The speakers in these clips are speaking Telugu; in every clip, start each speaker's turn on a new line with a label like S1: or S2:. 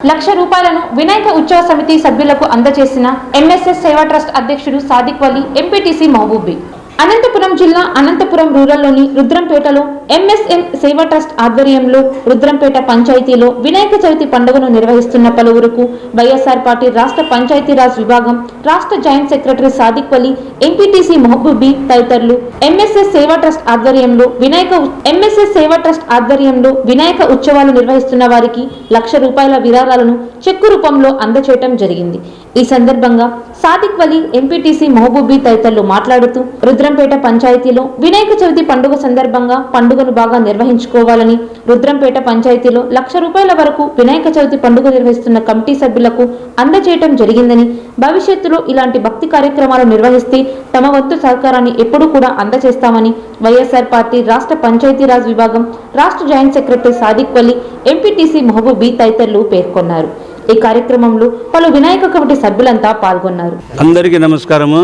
S1: లక్ష రూపాయలను వినాయక ఉత్సవ సమితి సభ్యులకు అందజేసిన ఎంఎస్ఎస్ సేవా ట్రస్ట్ అధ్యక్షుడు సాదిక్ వలి ఎంపీటీసీ మహబూబీ అనంతపురం జిల్లా అనంతపురం రూరల్లోని రుద్రంపేటలో ఎంఎస్ఎం సేవా ట్రస్ట్ ఆధ్వర్యంలో రుద్రంపేట పంచాయతీలో వినాయక చవితి పండుగను నిర్వహిస్తున్న పలువురుకు వైఎస్ఆర్ పార్టీ రాష్ట్ర పంచాయతీరాజ్ విభాగం రాష్ట్ర joint secretary Sadiq Vali MPTC Mahaboobi తదితరులు ఎంఎస్ఎస్ సేవా ట్రస్ట్ ఆధ్వర్యంలో వినాయక ఎంఎస్ఎస్ సేవా ట్రస్ట్ ఆధ్వర్యంలో వినాయక ఉత్సవాలు నిర్వహిస్తున్న వారికి లక్ష రూపాయల విరాళాలను చెక్కు రూపంలో అందచేయటం జరిగింది. ఈ సందర్భంగా సాదిక్ వలి ఎంపీటీసీ మహబూబీ తదితరులు మాట్లాడుతూ రుద్రంపేట పంచాయతీలో వినాయక చవితి పండుగ సందర్భంగా పండుగను బాగా నిర్వహించుకోవాలని రుద్రంపేట పంచాయతీలో లక్ష రూపాయల వరకు వినాయక చవితి పండుగ నిర్వహిస్తున్న కమిటీ సభ్యులకు అందజేయటం జరిగిందని భవిష్యత్తులో ఇలాంటి భక్తి కార్యక్రమాలు నిర్వహిస్తే తమ వంతు సహకారాన్ని ఎప్పుడూ కూడా అందజేస్తామని వైఎస్ఆర్ పార్టీ రాష్ట్ర పంచాయతీరాజ్ విభాగం రాష్ట్ర joint secretary Sadiq Vali MPTC Mahaboobi తదితరులు పేర్కొన్నారు. ఈ కార్యక్రమంలో పలు వినాయక కమిటీ సభ్యులంతా పాల్గొన్నారు.
S2: అందరికీ నమస్కారము.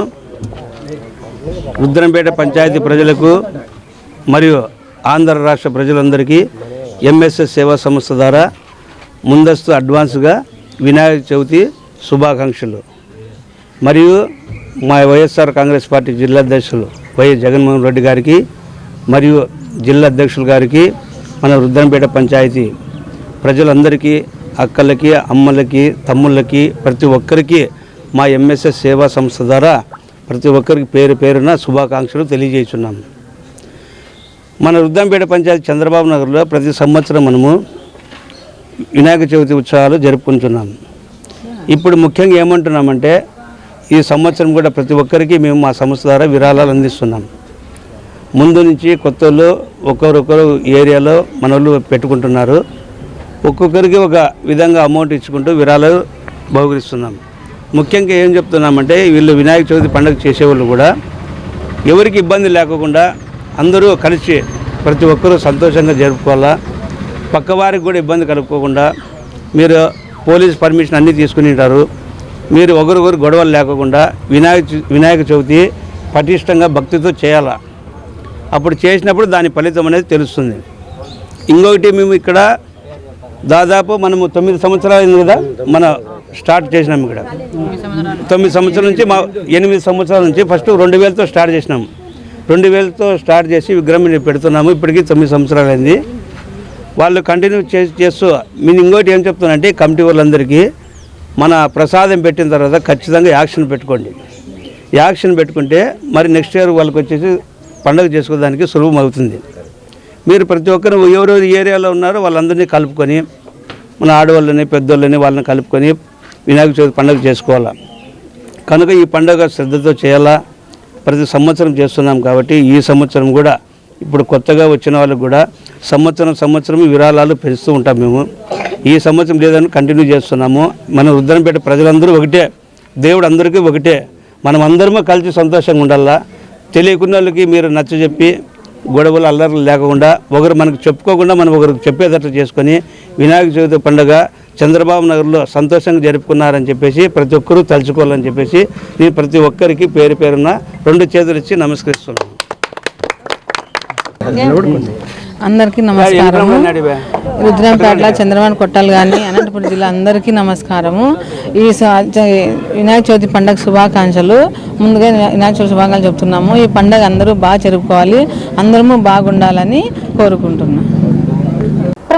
S2: రుద్రంపేట పంచాయతీ ప్రజలకు మరియు ఆంధ్ర రాష్ట్ర ప్రజలందరికీ ఎంఎస్ఎస్ సేవా సంస్థ ద్వారా ముందస్తు అడ్వాన్స్గా వినాయక చవితి శుభాకాంక్షలు. మరియు మా వైఎస్ఆర్ కాంగ్రెస్ పార్టీ జిల్లా అధ్యక్షులు వైఎస్ జగన్మోహన్ రెడ్డి గారికి మరియు జిల్లా అధ్యక్షులు గారికి మన రుద్రంపేట పంచాయతీ ప్రజలందరికీ అక్కలకి అమ్మలకి తమ్ముళ్ళకి ప్రతి ఒక్కరికి మా ఎంఎస్ఎస్ సేవా సంస్థ ద్వారా ప్రతి ఒక్కరికి పేరు పేరున శుభాకాంక్షలు తెలియజేస్తున్నాం. మన రుద్దంపేట పంచాయతీ చంద్రబాబు నగర్లో ప్రతి సంవత్సరం మనము వినాయక చవితి ఉత్సవాలు జరుపుకుంటున్నాం. ఇప్పుడు ముఖ్యంగా ఏమంటున్నామంటే ఈ సంవత్సరం కూడా ప్రతి ఒక్కరికి మేము మా సంస్థ ద్వారా విరాళాలు అందిస్తున్నాం. ముందు నుంచి కొత్త వాళ్ళు ఒక్కొక్కరు ఏరియాలో మన వాళ్ళు పెట్టుకుంటున్నారు. ఒక్కొక్కరికి ఒక విధంగా అమౌంట్ ఇచ్చుకుంటూ విరాళాలు బహుకరిస్తున్నాం. ముఖ్యంగా ఏం చెప్తున్నామంటే వీళ్ళు వినాయక చవితి పండుగ చేసేవాళ్ళు కూడా ఎవరికి ఇబ్బంది లేకుండా అందరూ కలిసి ప్రతి ఒక్కరూ సంతోషంగా జరుపుకోవాలా? పక్కవారికి కూడా ఇబ్బంది కలుపుకోకుండా మీరు పోలీస్ పర్మిషన్ అన్నీ తీసుకుని ఉంటారు. మీరు ఒకరికొకరు గొడవలు లేకుండా వినాయక వినాయక చవితి పటిష్టంగా భక్తితో చేయాలా? అప్పుడు చేసినప్పుడు దాని ఫలితం అనేది తెలుస్తుంది. ఇంకొకటి మేము ఇక్కడ దాదాపు మనము తొమ్మిది సంవత్సరాలు అయింది కదా మన స్టార్ట్ చేసినాం ఇక్కడ. తొమ్మిది సంవత్సరాల నుంచి మా ఎనిమిది సంవత్సరాల నుంచి ఫస్ట్ రెండు వేలతో స్టార్ట్ చేసినాం. రెండు వేలతో స్టార్ట్ చేసి విగ్రహం పెడుతున్నాము ఇప్పటికీ తొమ్మిది సంవత్సరాలు అయింది. వాళ్ళు కంటిన్యూ చేసి చేస్తూ నేను ఇంకోటి ఏం చెప్తానంటే కమిటీ వాళ్ళందరికీ మన ప్రసాదం పెట్టిన తర్వాత ఖచ్చితంగా యాక్షన్ పెట్టుకోండి. యాక్షన్ పెట్టుకుంటే మరి నెక్స్ట్ ఇయర్ వాళ్ళకి వచ్చేసి పండుగ చేసుకోవడానికి సులభం అవుతుంది. మీరు ప్రతి ఒక్కరు ఎవరెవరు ఏరియాలో ఉన్నారో వాళ్ళందరినీ కలుపుకొని మన ఆడవాళ్ళని పెద్దోళ్ళని వాళ్ళని కలుపుకొని వినాయక చవితి పండుగ చేసుకోవాలా? కనుక ఈ పండుగ శ్రద్ధతో చేయాలా? ప్రతి సంవత్సరం చేస్తున్నాం కాబట్టి ఈ సంవత్సరం కూడా ఇప్పుడు కొత్తగా వచ్చిన వాళ్ళకు కూడా సంవత్సరం సంవత్సరం విరాళాలు పెంచుతూ ఉంటాం మేము. ఈ సంవత్సరం లేదని కంటిన్యూ చేస్తున్నాము. మన రుద్రంపేట ప్రజలందరూ ఒకటే దేవుడు అందరికీ ఒకటే. మనం అందరము కలిసి సంతోషంగా ఉండాలా? తెలియకున్న వాళ్ళకి మీరు నచ్చజెప్పి గొడవలు అల్లర్లు లేకుండా ఒకరు మనకు చెప్పుకోకుండా మనం ఒకరికి చెప్పేటట్లు చేసుకొని వినాయక చవితి పండుగ చంద్రబాబు నగర్లో సంతోషంగా జరుపుకున్నారని చెప్పేసి ప్రతి ఒక్కరూ తలుచుకోవాలని చెప్పేసి నేను ప్రతి ఒక్కరికి పేరు పేరున రెండు చేతులు ఇచ్చి నమస్కరిస్తున్నాను.
S3: అందరికీ నమస్కారము. రుద్రంపేట చంద్రబాబు కొట్టాలి కానీ అనంతపురం జిల్లా అందరికీ నమస్కారము. ఈ వినాయక చవితి పండుగ శుభాకాంక్షలు. ముందుగా వినాయక చవితి శుభాకాంక్షలు చెప్తున్నాము. ఈ పండుగ అందరూ బాగా జరుపుకోవాలి. అందరము బాగుండాలని కోరుకుంటున్నాం.